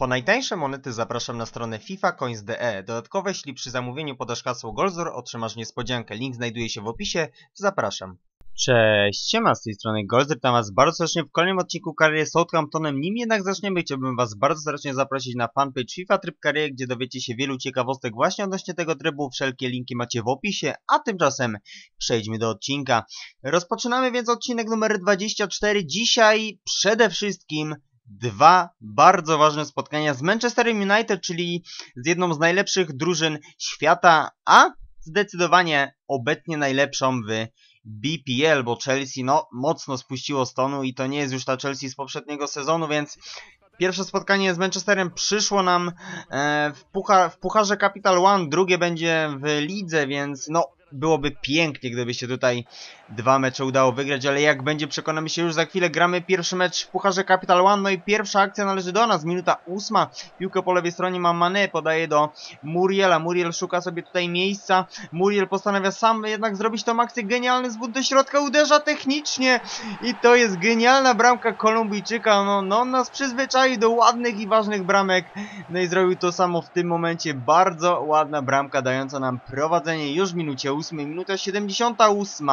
Po najtańsze monety zapraszam na stronę fifacoins.de. Dodatkowo jeśli przy zamówieniu podasz hasło Golzor otrzymasz niespodziankę. Link znajduje się w opisie. Zapraszam. Cześć, siema z tej strony Golzer, witam was bardzo serdecznie w kolejnym odcinku kariery Southamptonem. Nim jednak zaczniemy, chciałbym was bardzo serdecznie zaprosić na fanpage FIFA Tryb Kariery, gdzie dowiecie się wielu ciekawostek właśnie odnośnie tego trybu. Wszelkie linki macie w opisie, a tymczasem przejdźmy do odcinka. Rozpoczynamy więc odcinek numer 24. Dzisiaj przede wszystkim dwa bardzo ważne spotkania z Manchesterem United, czyli z jedną z najlepszych drużyn świata, a zdecydowanie obecnie najlepszą w BPL, bo Chelsea no mocno spuściło stonu i to nie jest już ta Chelsea z poprzedniego sezonu, więc pierwsze spotkanie z Manchesterem przyszło nam e, w, puchar, w Pucharze Capital One, drugie będzie w lidze, więc no byłoby pięknie, gdyby się tutaj dwa mecze udało wygrać, ale jak będzie, przekonamy się już za chwilę. Gramy pierwszy mecz w Pucharze Capital One, no i pierwsza akcja należy do nas, minuta ósma. Piłkę po lewej stronie ma Mane, podaje do Muriela. Muriel szuka sobie tutaj miejsca. Muriel postanawia sam jednak zrobić tą akcję. Genialny zwód do środka, uderza technicznie i to jest genialna bramka Kolumbijczyka. No, no on nas przyzwyczaił do ładnych i ważnych bramek. No i zrobił to samo w tym momencie. Bardzo ładna bramka dająca nam prowadzenie już w minucie 8, minuta 78,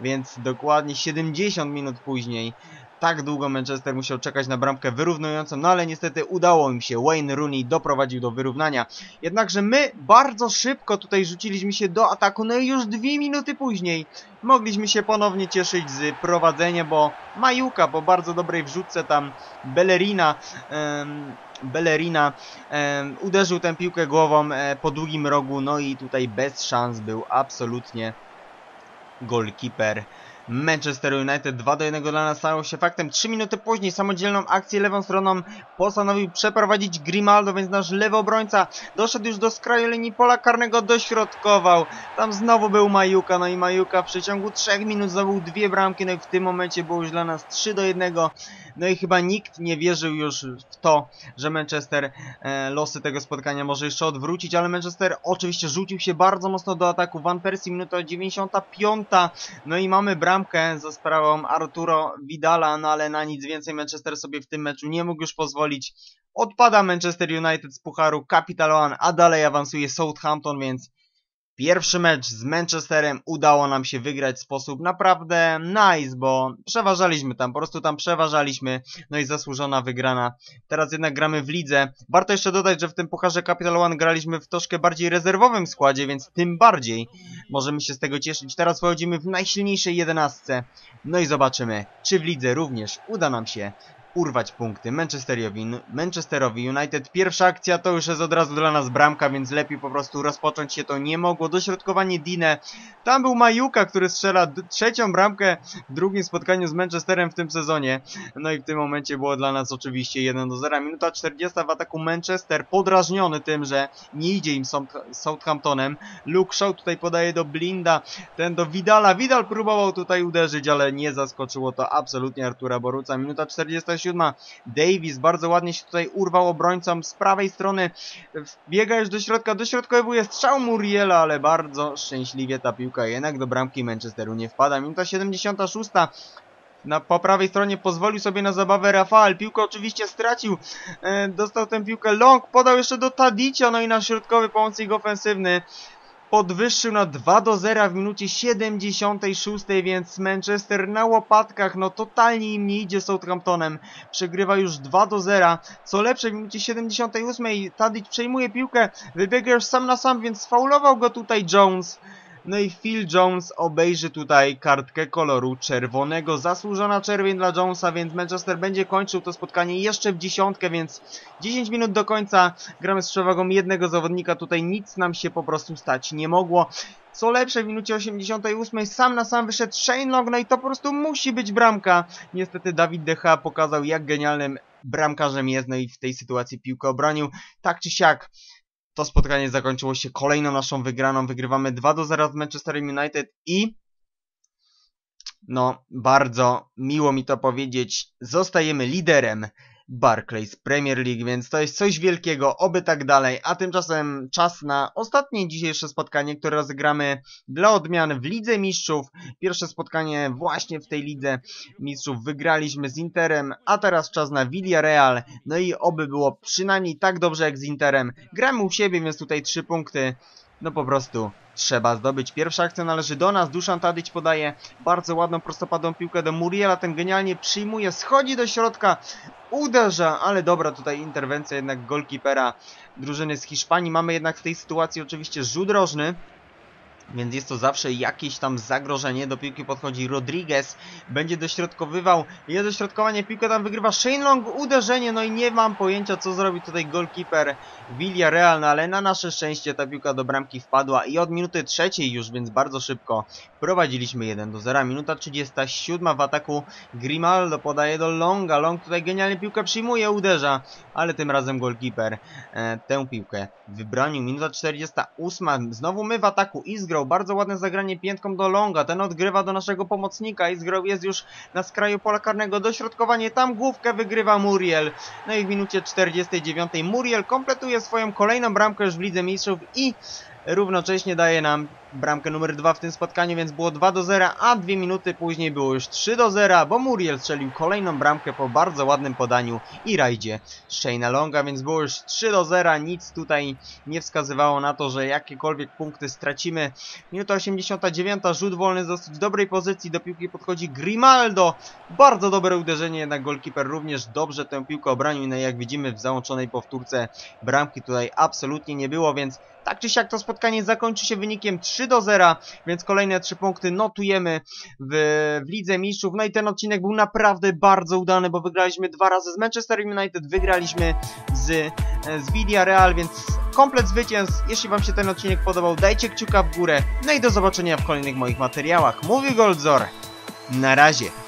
więc dokładnie 70 minut później. Tak długo Manchester musiał czekać na bramkę wyrównującą, no ale niestety udało im się. Wayne Rooney doprowadził do wyrównania. Jednakże my bardzo szybko tutaj rzuciliśmy się do ataku, no i już dwie minuty później mogliśmy się ponownie cieszyć z prowadzenia, bo Majuka po bardzo dobrej wrzutce tam Bellerina... Um, Bellerina uderzył tę piłkę głową e, po długim rogu, no i tutaj bez szans był absolutnie golkiper Manchester United 2 do 1 dla nas stało się faktem. 3 minuty później samodzielną akcję lewą stroną postanowił przeprowadzić Grimaldo, więc nasz lewy obrońca doszedł już do skraju linii pola karnego, dośrodkował. Tam znowu był Majuka, no i Majuka w przeciągu 3 minut zdobył dwie bramki, no i w tym momencie było już dla nas 3 do 1. No i chyba nikt nie wierzył już w to, że Manchester e, losy tego spotkania może jeszcze odwrócić, ale Manchester oczywiście rzucił się bardzo mocno do ataku. Van Persie minuta 95, no i mamy bramkę bramkę za sprawą Arturo Vidala, no ale na nic więcej Manchester sobie w tym meczu nie mógł już pozwolić. Odpada Manchester United z Pucharu Capital One, a dalej awansuje Southampton, więc Pierwszy mecz z Manchesterem udało nam się wygrać w sposób naprawdę nice, bo przeważaliśmy tam, po prostu tam przeważaliśmy, no i zasłużona wygrana. Teraz jednak gramy w lidze. Warto jeszcze dodać, że w tym Pucharze Capital One graliśmy w troszkę bardziej rezerwowym składzie, więc tym bardziej możemy się z tego cieszyć. Teraz wchodzimy w najsilniejszej jedenastce. No i zobaczymy, czy w lidze również uda nam się urwać punkty Manchesterowi, Manchesterowi United. Pierwsza akcja to już jest od razu dla nas bramka, więc lepiej po prostu rozpocząć się to nie mogło. Dośrodkowanie Dine. Tam był Majuka, który strzela trzecią bramkę w drugim spotkaniu z Manchesterem w tym sezonie. No i w tym momencie było dla nas oczywiście 1 do 0. Minuta 40 w ataku Manchester, podrażniony tym, że nie idzie im Southamptonem. Luke Shaw tutaj podaje do Blinda, ten do Vidala. Vidal próbował tutaj uderzyć, ale nie zaskoczyło to absolutnie Artura Boruca. Minuta 47 siódma. Davis bardzo ładnie się tutaj urwał obrońcom z prawej strony. Biega już do środka, dośrodkowuje strzał Muriela, ale bardzo szczęśliwie ta piłka jednak do bramki Manchesteru nie wpada. Minuta 76. Na, po prawej stronie pozwolił sobie na zabawę Rafael. Piłkę oczywiście stracił. E, dostał tę piłkę Long. Podał jeszcze do Tadicia. No i na środkowy pomocnik ofensywny podwyższył na 2 do 0 w minucie 76, więc Manchester na łopatkach, no totalnie im nie idzie Southamptonem. Przegrywa już 2 do 0. Co lepsze w minucie 78 Tadic przejmuje piłkę, wybiega już sam na sam, więc faulował go tutaj Jones. No i Phil Jones obejrzy tutaj kartkę koloru czerwonego. Zasłużona czerwień dla Jonesa, więc Manchester będzie kończył to spotkanie jeszcze w dziesiątkę, więc 10 minut do końca. Gramy z przewagą jednego zawodnika. Tutaj nic nam się po prostu stać nie mogło. Co lepsze, w minucie 88 sam na sam wyszedł Shane Long, no i to po prostu musi być bramka. Niestety Dawid Decha pokazał, jak genialnym bramkarzem jest, no i w tej sytuacji piłkę obronił. Tak czy siak, to spotkanie zakończyło się kolejną naszą wygraną. Wygrywamy 2 do 0 z Manchester United i no, bardzo miło mi to powiedzieć. Zostajemy liderem Barclays Premier League, więc to jest coś wielkiego, oby tak dalej. A tymczasem czas na ostatnie dzisiejsze spotkanie, które rozegramy dla odmian w Lidze Mistrzów. Pierwsze spotkanie właśnie w tej Lidze Mistrzów wygraliśmy z Interem, a teraz czas na Villarreal. No i oby było przynajmniej tak dobrze jak z Interem. Gramy u siebie, więc tutaj trzy punkty. No po prostu trzeba zdobyć. Pierwsza akcja należy do nas. Duszan Tadić podaje bardzo ładną prostopadłą piłkę do Muriela. Ten genialnie przyjmuje, schodzi do środka, uderza, ale dobra tutaj interwencja jednak golkipera drużyny z Hiszpanii. Mamy jednak w tej sytuacji oczywiście rzut rożny. Więc jest to zawsze jakieś tam zagrożenie. Do piłki podchodzi Rodriguez. Będzie dośrodkowywał. Jest dośrodkowanie. Piłkę tam wygrywa Shane Long. Uderzenie. No i nie mam pojęcia co zrobi tutaj golkiper Villarreal. No ale na nasze szczęście ta piłka do bramki wpadła. I od minuty trzeciej już, więc bardzo szybko prowadziliśmy 1 do 0. Minuta 37 w ataku. Grimaldo podaje do Longa. Long tutaj genialnie piłkę przyjmuje. Uderza. Ale tym razem golkiper e, tę piłkę wybronił. Minuta 48. Znowu my w ataku. Bardzo ładne zagranie piętką do Longa. Ten odgrywa do naszego pomocnika. Izgrał jest już na skraju pola karnego. Dośrodkowanie. Tam główkę wygrywa Muriel. No i w minucie 49 Muriel kompletuje swoją kolejną bramkę już w Lidze Mistrzów i równocześnie daje nam bramkę numer 2 w tym spotkaniu, więc było 2 do 0, a dwie minuty później było już 3 do 0, bo Muriel strzelił kolejną bramkę po bardzo ładnym podaniu i rajdzie Shane'a Longa, więc było już 3 do 0, nic tutaj nie wskazywało na to, że jakiekolwiek punkty stracimy. Minuta 89, rzut wolny z dosyć dobrej pozycji, do piłki podchodzi Grimaldo, bardzo dobre uderzenie, jednak golkiper również dobrze tę piłkę obronił, no i jak widzimy w załączonej powtórce bramki tutaj absolutnie nie było, więc tak czy siak to spotkanie zakończy się wynikiem 3 do 0, więc kolejne 3 punkty notujemy w, w Lidze Mistrzów. No i ten odcinek był naprawdę bardzo udany, bo wygraliśmy dwa razy z Manchester United, wygraliśmy z, z Villarreal, więc komplet zwycięstw. Jeśli Wam się ten odcinek podobał, dajcie kciuka w górę. No i do zobaczenia w kolejnych moich materiałach. Mówi Goldzor. Na razie.